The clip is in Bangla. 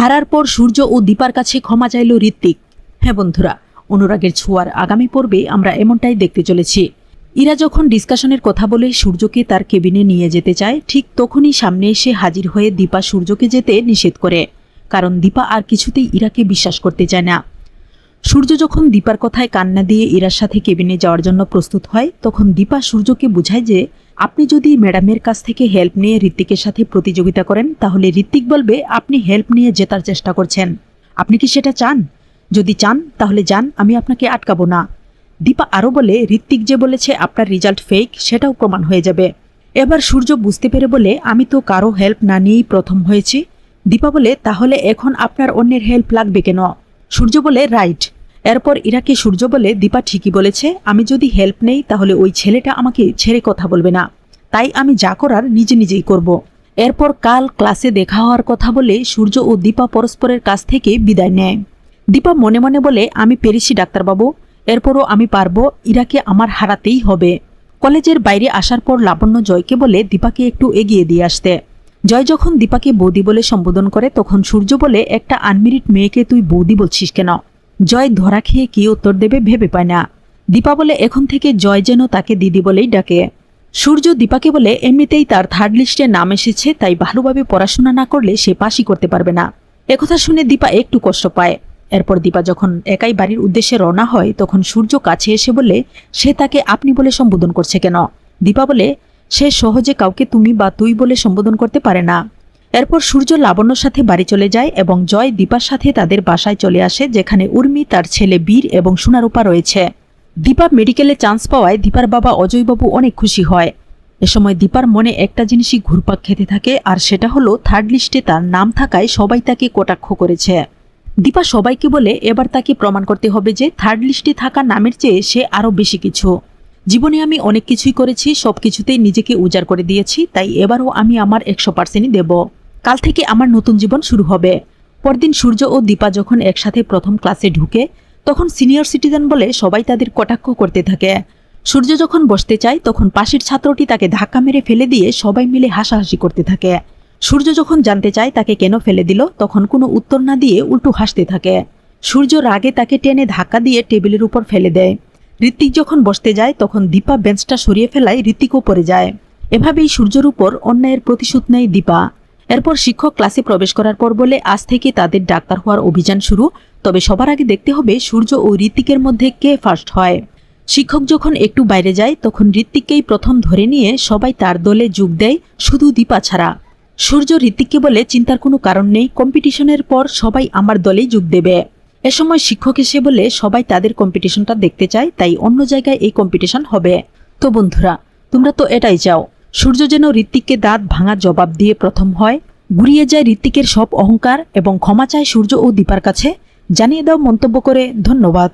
হারার পর সূর্য ও দীপার কাছে ক্ষমা চাইল ঋত্বিক। হ্যাঁ বন্ধুরা, অনুরাগের ছোঁয়ার আগামী পর্বে আমরা এমনটাই দেখতে চলেছি। ইরা যখন ডিসকাশনের কথা বলে সূর্যকে তার কেবিনে নিয়ে যেতে চায়, ঠিক তখনই সামনে এসে হাজির হয়ে দীপা সূর্যকে যেতে নিষেধ করে। কারণ দীপা আর কিছুতেই ইরাকে বিশ্বাস করতে চায় না। সূর্য যখন দীপার কথায় কান্না দিয়ে ইরার সাথে কেবিনে যাওয়ার জন্য প্রস্তুত হয়, তখন দীপা সূর্যকে বুঝায় যে আপনি যদি ম্যাডামের কাছ থেকে হেল্প নিয়ে ঋত্বিকের সাথে প্রতিযোগিতা করেন, তাহলে ঋত্বিক বলবে, আপনি হেল্প নিয়ে জেতার চেষ্টা করছেন। আপনি কি সেটা চান? যদি চান, তাহলে যান, আমি আপনাকে আটকাবো না। দীপা আরও বলে, ঋত্বিক যে বলেছে আপনার রেজাল্ট ফেক সেটাও প্রমাণ হয়ে যাবে। এবার সূর্য বুঝতে পেরে বলে, আমি তো কারও হেল্প না নিয়েই প্রথম হয়েছি। দীপা বলে, তাহলে এখন আপনার অন্যের হেল্প লাগবে কেন? সূর্য বলে, রাইট। এরপর ইরাকে সূর্য বলে, দীপা ঠিকই বলেছে, আমি যদি হেল্প নেই, তাহলে ওই ছেলেটা আমাকে ছেড়ে কথা বলবে না। তাই আমি যা করার নিজে নিজেই করব। এরপর কাল ক্লাসে দেখা হওয়ার কথা বলে সূর্য ও দীপা পরস্পরের কাছ থেকে বিদায় নেয়। দীপা মনে মনে বলে, আমি পেরেছি, ডাক্তারবাবু। এরপরও আমি পারব, ইরাকে আমার হারাতেই হবে। কলেজের বাইরে আসার পর লাবণ্য জয়কে বলে, দীপাকে একটু এগিয়ে দিয়ে আসতে। জয় যখন দীপাকে বৌদি বলে সম্বোধন করে, তখন সূর্য বলে, একটা আনমিরিট মেয়েকে তুই বৌদি বলছিস কেন? জয় ধরা খেয়ে কি উত্তর দেবে ভেবে পায় না। দীপা বলে, এখন থেকে জয় যেন তাকে দিদি বলেই ডাকে। সূর্য দীপাকে বলে, এমনিতেই তার থার্ড লিস্টে নাম এসেছে, তাই ভালোভাবে পড়াশোনা না করলে সে পাশই করতে পারবে না। একথা শুনে দীপা একটু কষ্ট পায়। এরপর দীপা যখন একাই বাড়ির উদ্দেশ্যে রওনা হয়, তখন সূর্য কাছে এসে বলে, সে তাকে আপনি বলে সম্বোধন করছে কেন? দীপা বলে, সে সহজে কাউকে তুমি বা তুই বলে সম্বোধন করতে পারে না। এরপর সূর্য লাবণ্যর সাথে বাড়ি চলে যায় এবং জয় দীপার সাথে তাদের বাসায় চলে আসে, যেখানে উর্মি তার ছেলে বীর এবং সোনারূপা রয়েছে। দীপা মেডিকেলে চান্স পাওয়ায় দীপার বাবা অজয়বাবু অনেক খুশি হয়। এ সময় দীপার মনে একটা জিনিসই ঘুরপাক খেতে থাকে, আর সেটা হলো থার্ড লিস্টে তার নাম থাকায় সবাই তাকে কটাক্ষ করেছে। দীপা সবাইকে বলে, এবার তাকে প্রমাণ করতে হবে যে থার্ড লিস্টে থাকা নামের চেয়ে সে আরও বেশি কিছু। জীবনে আমি অনেক কিছুই করেছি সব কিছুতেই নিজেকে উজাড় করে দিয়েছি, তাই এবারও আমি আমার একশো পার্সেন্টই দেব। কাল থেকে আমার নতুন জীবন শুরু হবে। পরদিন সূর্য ও দীপা যখন একসাথে প্রথম ক্লাসে ঢুকে, তখন সিনিয়র সিটিজেন বলে সবাই তাদের কটাক্ষ করতে থাকে। সূর্য যখন বসতে চায়, তখন পাশের ছাত্রটি তাকে ধাক্কা মেরে ফেলে দিয়ে সবাই মিলে হাসাহাসি করতে থাকে। সূর্য যখন জানতে চায় তাকে কেন ফেলে দিল, তখন কোনো উত্তর না দিয়ে উল্টো হাসতে থাকে। সূর্য রাগে তাকে টেনে ধাক্কা দিয়ে টেবিলের উপর ফেলে দেয়। ঋত্বিক যখন বসতে যায়, তখন দীপা বেঞ্চটা সরিয়ে ফেলায় ঋত্বিকও পড়ে যায়। এভাবেই সূর্যর উপর অন্যায়ের প্রতিশোধ নেয় দীপা। এরপর শিক্ষক ক্লাসে প্রবেশ করার পর বলে, আজ থেকে তাদের ডাক্তার হওয়ার অভিযান শুরু। তবে সবার আগে দেখতে হবে সূর্য ও ঋত্বিকের মধ্যে কে ফার্স্ট হয়। শিক্ষক যখন একটু বাইরে যায়, তখন ঋত্বিককেই প্রথম ধরে নিয়ে সবাই তার দলে যোগ দেয়, শুধু দীপা ছাড়া। সূর্য ঋত্বিককে বলে, চিন্তার কোনো কারণ নেই কম্পিটিশনের পর সবাই আমার দলেই যোগ দেবে। এ সময় শিক্ষক এসে বলে, সবাই তাদের কম্পিটিশনটা দেখতে চায়, তাই অন্য জায়গায় এই কম্পিটিশন হবে। তো বন্ধুরা, তোমরা তো এটাই চাও। সূর্য যেন ঋত্বিককে দাঁত ভাঙা জবাব দিয়ে প্রথম হয়, গুড়িয়ে যায় ঋত্বিকের সব অহংকার এবং ক্ষমা চায় সূর্য ও দীপার কাছে। জানিয়ে দাও মন্তব্য করে, ধন্যবাদ।